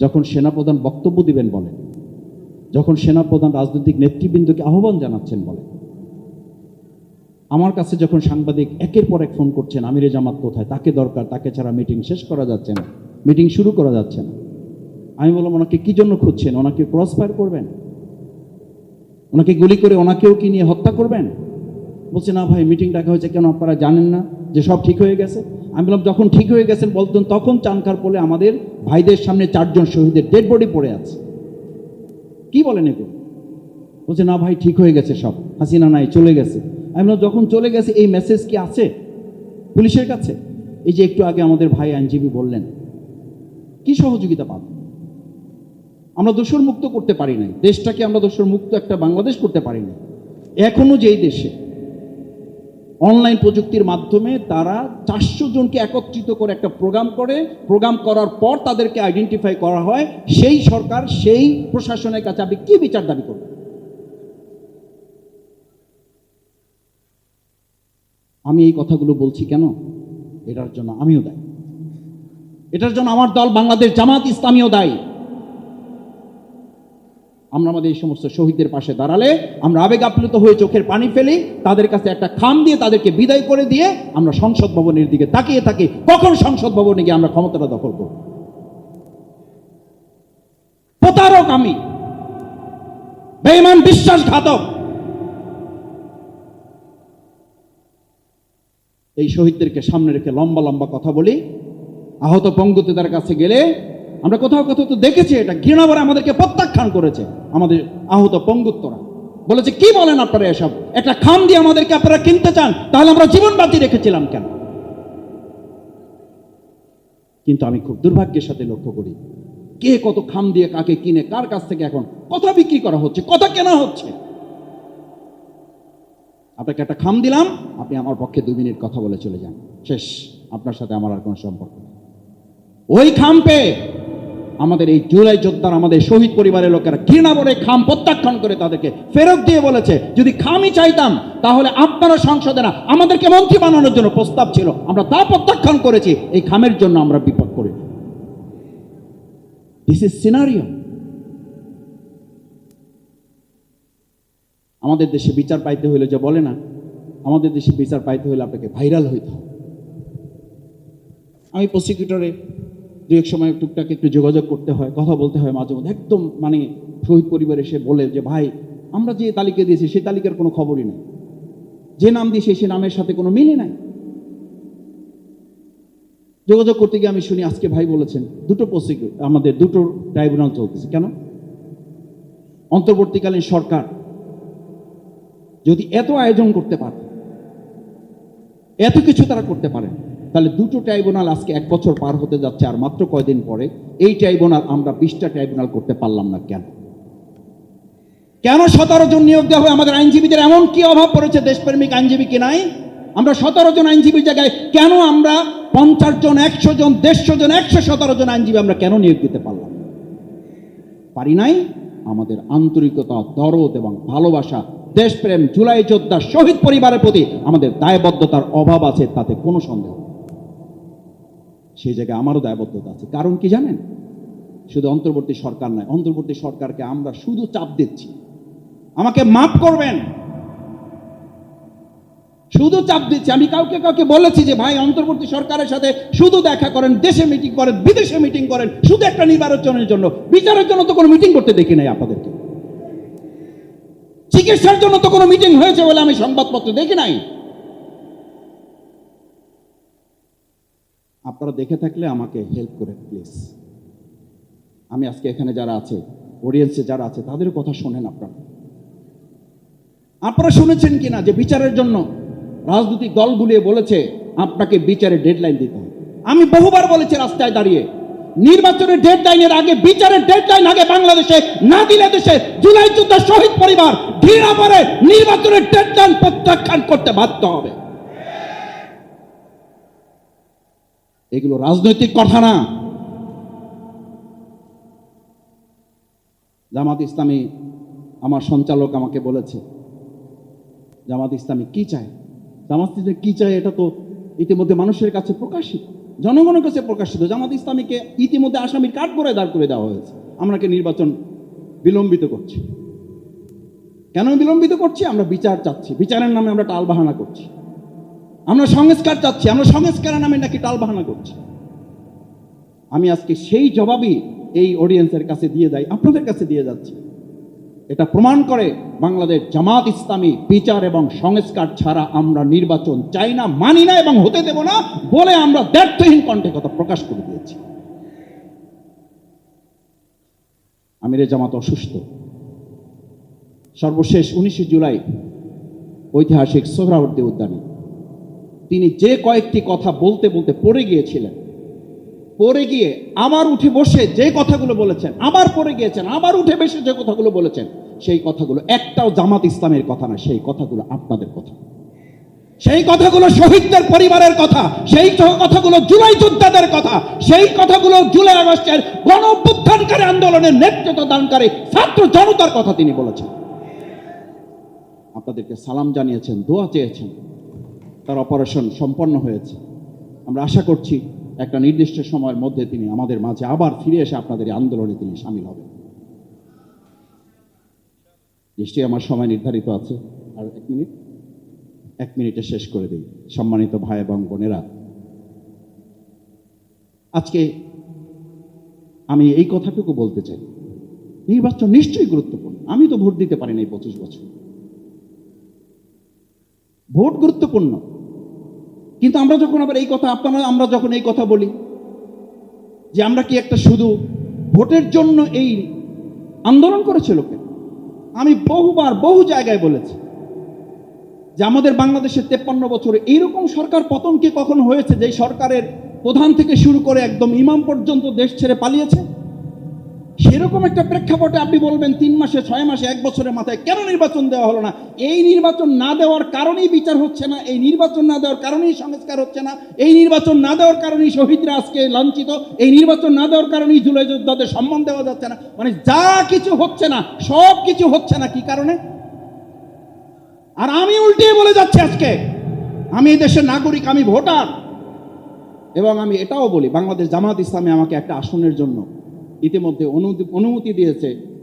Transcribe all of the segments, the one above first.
যখন সেনাপ্রধান বক্তব্য দিবেন বলেন, যখন সেনাপ্রধান রাজনৈতিক নেতৃবৃন্দকে আহ্বান জানাচ্ছেন বলেন, আমার কাছে যখন সাংবাদিক একের পর এক ফোন করছেন, আমিরে জামাত কোথায়, তাকে দরকার, তাকে ছাড়া মিটিং শেষ করা যাচ্ছে না, মিটিং শুরু করা যাচ্ছে না। আমি বললাম, ওনাকে কি জন্য খুঁজছেন? ওনাকে ক্রস ফায়ার করবেন? ওনাকে গুলি করে ওনাকেও কি নিয়ে হত্যা করবেন? বলছে, না ভাই মিটিং ডাকা হয়েছে কেন আপনারা জানেন না যে সব ঠিক হয়ে গেছে? আমি বললাম, যখন ঠিক হয়ে গেছেন বলতেন, তখন চানকার পোলে আমাদের ভাইদের সামনে চারজন শহীদের ডেড বডি পড়ে আছে। কি বলেন এগুলো? বলছে, না ভাই, ঠিক হয়ে গেছে সব, হাসিনা নাই, চলে গেছে। আমি বললাম, যখন চলে গেছে, এই মেসেজ কি আছে? পুলিশের কাছে। এই যে একটু আগে আমাদের ভাই আইনজীবী বললেন, কি সহযোগিতা পাব? আমরা দোষর মুক্ত করতে পারি নাই। দেশটাকে আমরা দোষর মুক্ত একটা বাংলাদেশ করতে পারি না এখনও যেই দেশে অনলাইন প্রযুক্তির মাধ্যমে তারা চারশো জনকে একত্রিত করে একটা প্রোগ্রাম করে। প্রোগ্রাম করার পর তাদেরকে আইডেন্টিফাই করা হয়, সেই সরকার সেই প্রশাসনের কাছে আপনি কি বিচার দাবি করবেন? আমি এই কথাগুলো বলছি কেন? এটার জন্য আমিও দায়ী। এটার জন্য আমার দল বাংলাদেশ জামাত ইসলামীও দায়ী। আমরা আমাদের এই সমস্ত শহীদদের পাশে দাঁড়ালে, আমরা আবেগ আপ্লুত হয়ে চোখের পানি ফেলি, তাদের কাছে একটা খাম দিয়ে তাদেরকে বিদায় করে দিয়ে আমরা সংসদ ভবনের দিকে তাকিয়ে থাকি। কখন সংসদ ভবনে গিয়ে আমরা ক্ষমতাটা দখল করব? প্রতারক আমি। বেইমান বিশ্বাসঘাতক। এই শহীদদেরকে সামনে রেখে লম্বা লম্বা কথা বলি। আহত পঙ্গুতিদের কাছে গেলে আমরা কোথাও কোথাও তো দেখেছি এটা। ঘৃণাভরে আমাদেরকে প্রত্যাখ্যান করেছে আমাদের আহত পঙ্গুত্তরা বলেছে, কি বলেন আপনারা এসব? একটা খাম দিয়ে আমাদেরকে আপনারা কিনতে চান? তাহলে আমরা জীবন বাতি রেখেছিলাম কেন? কিন্তু আমি খুব দুর্ভাগ্যের সাথে লক্ষ্য করি, কে কত খাম দিয়ে কাকে কিনে, কার কাছ থেকে এখন কথা বিক্রি করা হচ্ছে, কথা কেনা হচ্ছে? আপনাকে একটা খাম দিলাম, আপনি আমার পক্ষে দুই মিনিট কথা বলে চলে যান। শেষ, আপনার সাথে আমার আর কোনো সম্পর্ক ওই খাম পেয়ে আমাদের এই জুলাই যোদ্ধার, আমাদের শহীদ পরিবারের লোকেরা ঘৃণা করে, খাম প্রত্যাখ্যান করে তাদেরকে ফেরত দিয়ে বলেছে, যদি খামই চাইতাম, তাহলে আপনারা সংসদে না আমাদেরকে মন্ত্রী বানানোর জন্য প্রস্তাব ছিল। আমরা তা প্রত্যাখ্যান করেছি, এই খামের জন্য আমরা বিপদ করি। দিস ইজ সিনারিও আমাদের দেশে বিচার পাইতে হইলে যে বলে না, আমাদের দেশে বিচার পাইতে হলে আপনাকে ভাইরাল হইতে আমি প্রসিকিউটরে দু এক সময় টুকটাক একটু যোগাযোগ করতে হয়, কথা বলতে হয় মাঝে মধ্যে। একদম মানে শহীদ পরিবার এসে বলে যে, ভাই, আমরা যে তালিকা দিয়েছি সেই তালিকার কোনো খবরই নেই। যে নাম দিয়েছে, সে নামের সাথে কোনো মিলে নাই। যোগাযোগ করতে গিয়ে আমি শুনি, আজকে ভাই বলেছেন, দুটো প্রসিকিউট আমাদের দুটো ট্রাইব্যুনাল চলতেছে। কেন? অন্তর্বর্তীকালীন সরকার যদি এত আয়োজন করতে পারে, এত কিছু তারা করতে পারে তাহলে দুটো ট্রাইব্যুনাল আজকে এক বছর পার হতে যাচ্ছে আর মাত্র কয়দিন পরে? এই ট্রাইব্যুনাল আমরা বিশটা ট্রাইব্যুনাল করতে পারলাম না কেন? কেন সতেরো জন নিয়োগ দেওয়া হবে? আমাদের আইনজীবীদের এমন কি অভাব পড়েছে দেশপ্রেমিক আইনজীবী কি নাই? আমরা সতেরো জন আইনজীবীর জায়গায় কেন আমরা পঞ্চাশ জন, একশো জন, দেড়শো জন, একশো সতেরো জন আইনজীবী আমরা কেন নিয়োগ দিতে পারলাম? পারি নাই? আমাদের আন্তরিকতা, দরদ এবং ভালোবাসা, দেশপ্রেম, জুলাই যোদ্ধা, শহীদ পরিবারের প্রতি আমাদের দায়বদ্ধতার অভাব আছে, তাতে কোনো সন্দেহ। সেই জায়গায় আমারও দায়বদ্ধতা আছে। কারণ কি জানেন? শুধু অন্তর্বর্তী সরকার নয়, অন্তর্বর্তী সরকারকে আমরা শুধু চাপ দিচ্ছি। আমাকে মাফ করবেন। শুধু চাপ দিচ্ছি। আমি কাউকে কাউকে বলেছি যে, ভাই, অন্তর্বর্তী সরকারের সাথে শুধু দেখা করেন, দেশে মিটিং করেন, বিদেশে মিটিং করেন, শুধু একটা নির্বাচনের জন্য। বিচারের জন্য তো কোনো মিটিং করতে দেখি নাই আপনাদেরকে। চিকিৎসার জন্য তো কোনো মিটিং হয়েছে বলে আমি সংবাদপত্র দেখি নাই। আপনারা দেখে থাকলে আমাকে হেল্প করেন প্লিজ আমি আজকে এখানে যারা আছে অডিয়েন্সে যারা আছে, তাদের কথা শোনেন আপনারা। আপনারা শুনেছেন কিনা যে বিচারের জন্য রাজনৈতিক দলগুলিয়ে বলেছে, আপনাকে বিচারের ডেডলাইন দিতে হবে। আমি বহুবার বলেছি রাস্তায় দাঁড়িয়ে, নির্বাচনের ডেডলাইনের আগে, বিচারের ডেডলাইন আগে বাংলাদেশে, না দিলে দেশে জুলাই যুদ্ধ শহীদ পরিবার ঘৃণা করে নির্বাচনের ডেডলাইন প্রত্যাখ্যান করতে বাধ্য হবে। এগুলো রাজনৈতিক কথা না। জামাত ইসলামী আমার সঞ্চালক আমাকে বলেছে, জামাত ইসলামী কি চায়? জামাত ইসলামী কি চায় এটা তো ইতিমধ্যে মানুষের কাছে প্রকাশিত, জনগণের কাছে প্রকাশিত। জামাত ইসলামীকে ইতিমধ্যে আসামির কাঠ করে দাঁড় করে দেওয়া হয়েছে। আমরাকে নির্বাচন বিলম্বিত করছি। কেন বিলম্বিত করছি? আমরা বিচার চাচ্ছি। বিচারের নামে আমরা টালবাহানা করছি। আমরা সংস্কার চাচ্ছি, আমরা সংস্কারের নামে নাকি টালবাহানা করছি। আমি আজকে সেই জবাবই এই অডিয়েন্সের কাছে দিয়ে যাই আপনাদের কাছে দিয়ে যাচ্ছি। এটা প্রমাণ করে বাংলাদেশ জামাত ইসলামী বিচার এবং সংস্কার ছাড়া আমরা নির্বাচন চাই না, মানি না এবং হতে দেব না বলে আমরা দ্ব্যর্থহীন কণ্ঠে কথা প্রকাশ করে দিয়েছি। আমিরে জামাত অসুস্থ। সর্বশেষ উনিশে জুলাই ঐতিহাসিক সোহরাবর্দী উদ্যানে তিনি যে কয়েকটি কথা বলতে বলতে পড়ে গিয়েছিলেন। পড়ে গিয়ে আবার উঠে বসে যে কথাগুলো বলেছেন আবার পড়ে গিয়েছেন আবার উঠে বসে যে কথাগুলো বলেছেন, সেই কথাগুলো একটাও জামাত ইসলামের কথা না, সেই কথাগুলো আপনাদের কথা। সেই কথাগুলো শহীদদের পরিবারের কথা, সেই কথাগুলো জুলাই যোদ্ধাদের কথা, সেই কথাগুলো জুলাই আগস্টের গণ অভ্যুত্থানকারী আন্দোলনের নেতৃত্ব দানকারী ছাত্র জনতার কথা তিনি বলেছেন। আপনাদেরকে সালাম জানিয়েছেন, দোয়া চেয়েছেন। তার অপারেশন সম্পন্ন হয়েছে। আমরা আশা করছি একটা নির্দিষ্ট সময়ের মধ্যে তিনি আমাদের মাঝে আবার ফিরে এসে আপনাদের এই আন্দোলনে তিনি সামিল হবেন। নিশ্চয়ই আমার সময় নির্ধারিত আছে। আর এক মিনিট। এক মিনিটে শেষ করে দিই। সম্মানিত ভাই এবং বোনেরা, আজকে আমি এই কথাটুকু বলতে চাই। নির্বাচন নিশ্চয়ই গুরুত্বপূর্ণ। আমি তো ভোট দিতে পারি না এই পঁচিশ বছর। ভোট গুরুত্বপূর্ণ। কিন্তু আমরা যখন আবার এই কথা, আপনারা, আমরা যখন এই কথা বলি, যে আমরা কি একটা শুধু ভোটের জন্য এই আন্দোলন করেছে লোকে? আমি বহুবার, বহু জায়গায় বলেছি যে আমাদের বাংলাদেশের তেপ্পান্ন বছরে এইরকম সরকার পতন কি কখন হয়েছে যে সরকারের প্রধান থেকে শুরু করে একদম ইমাম পর্যন্ত দেশ ছেড়ে পালিয়েছে? সেরকম একটা প্রেক্ষাপটে আপনি বলবেন তিন মাসে, ছয় মাসে, এক বছরের মাথায় কেন নির্বাচন দেওয়া হলো না? এই নির্বাচন না দেওয়ার কারণেই বিচার হচ্ছে না, এই নির্বাচন না দেওয়ার কারণেই সংস্কার হচ্ছে না, এই নির্বাচন না দেওয়ার কারণেই শহীদরা আজকে লাঞ্ছিত, এই নির্বাচন না দেওয়ার কারণেই জুলাই যোদ্ধাদের সম্মান দেওয়া যাচ্ছে না। মানে যা কিছু হচ্ছে না, সব কিছু হচ্ছে না, কি কারণে? আর আমি উল্টিয়ে বলে যাচ্ছি আজকে, আমি এই দেশের নাগরিক, আমি ভোটার, এবং আমি এটাও বলি, বাংলাদেশ জামাত ইসলামে আমাকে একটা আসনের জন্য ইতিমধ্যে অনুমতি- অনুমতি দিয়েছে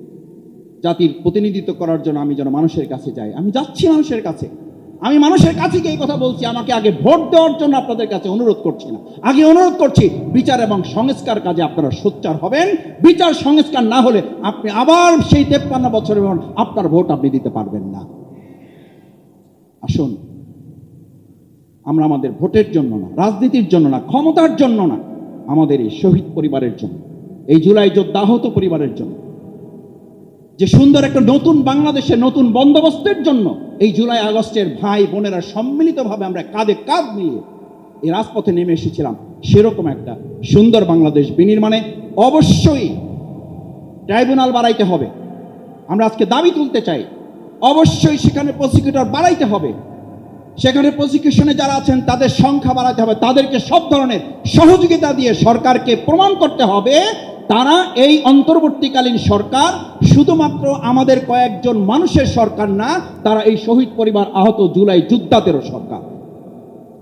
জাতির প্রতিনিধিত্ব করার জন্য আমি যেন মানুষের কাছে যাই। আমি যাচ্ছি মানুষের কাছে। আমি মানুষের কাছে গিয়ে এই কথা বলছি। আমাকে আগে ভোট দেওয়ার জন্য আপনাদের কাছে অনুরোধ করছি না। আগে অনুরোধ করছি, বিচার এবং সংস্কার কাজে আপনারা সোচ্চার হবেন। বিচার, সংস্কার না হলে আপনি আবার সেই তেপ্পান্ন বছরের আপনার ভোট আপনি দিতে পারবেন না। আসুন, আমরা আমাদের ভোটের জন্য না, রাজনীতির জন্য না, ক্ষমতার জন্য না, আমাদের এই শহীদ পরিবারের জন্য। এই জুলাই যোদ্ধা আহত পরিবারের জন্য। যে সুন্দর একটা নতুন বাংলাদেশের নতুন বন্দোবস্তের জন্য এই জুলাই আগস্টের ভাই বোনেরা সম্মিলিতভাবে আমরা কাঁধে কাঁধ মিলিয়ে এই রাজপথে নেমে এসেছিলাম, সেরকম একটা সুন্দর বাংলাদেশ বিনির্মাণে অবশ্যই ট্রাইব্যুনাল বাড়াইতে হবে। আমরা আজকে দাবি তুলতে চাই, অবশ্যই সেখানে প্রসিকিউটর বাড়াইতে হবে। সেখানে প্রসিকিউশনে যারা আছেন, তাদের সংখ্যা বাড়াতে হবে, তাদেরকে সব ধরনের সহযোগিতা দিয়ে সরকারকে প্রমাণ করতে হবে তারা এই অন্তর্বর্তীকালীন সরকার শুধুমাত্র আমাদের কয়েকজন মানুষের সরকার না, তারা এই শহীদ পরিবার আহত জুলাই যোদ্ধাদেরও সরকার।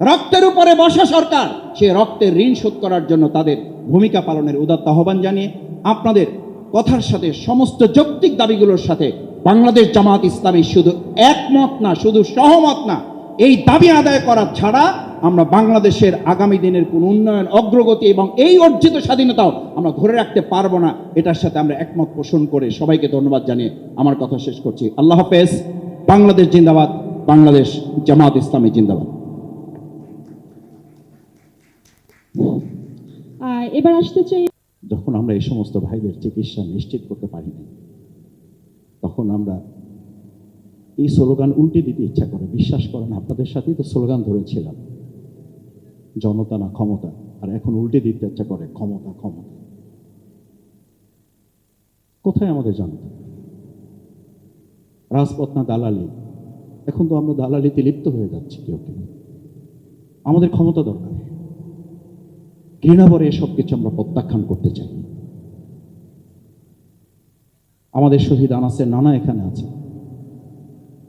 রক্তের উপরে বসা সরকার, সে রক্তের ঋণ শোধ করার জন্য তাদের ভূমিকা পালনের উদাত্ত আহ্বান জানিয়ে আপনাদের কথার সাথে সমস্ত যৌক্তিক দাবিগুলোর সাথে বাংলাদেশ জামাত ইসলামী শুধু একমত না, শুধু সহমত না, এই দাবি আদায় করা ছাড়া আমরা বাংলাদেশের আগামী দিনের কোন উন্নয়ন অগ্রগতি এবং এই অর্জিত স্বাধীনতাও আমরা ধরে রাখতে পারব না এটার সাথে আমরা একমত পোষণ করে সবাইকে ধন্যবাদ জানিয়ে আমার কথা শেষ করছি। আল্লাহ হাফেজ। বাংলাদেশ জিন্দাবাদ। বাংলাদেশ জামাত ইসলামী জিন্দাবাদ। এবার আসতে চাই যখন আমরা এই সমস্ত ভাইদের চিকিৎসা নিশ্চিত করতে পারিনি তখন আমরা এই স্লোগান উল্টে দিতে ইচ্ছা করে বিশ্বাস করেন আপনাদের সাথেই তো স্লোগান ধরেছিলাম। জনতা না ক্ষমতা। আর এখন উল্টে দিতে ইচ্ছা করে, ক্ষমতা ক্ষমতা। কোথায় আমাদের জনতা? রাজপথ না দালালি? এখন তো আমরা দালালিতে লিপ্ত হয়ে যাচ্ছি কেউ কেউ। আমাদের ক্ষমতা দরকার। ঘৃণাভরে এসব কিছু আমরা প্রত্যাখ্যান করতে চাই। আমাদের শহীদ আনাসের নানা এখানে আছে।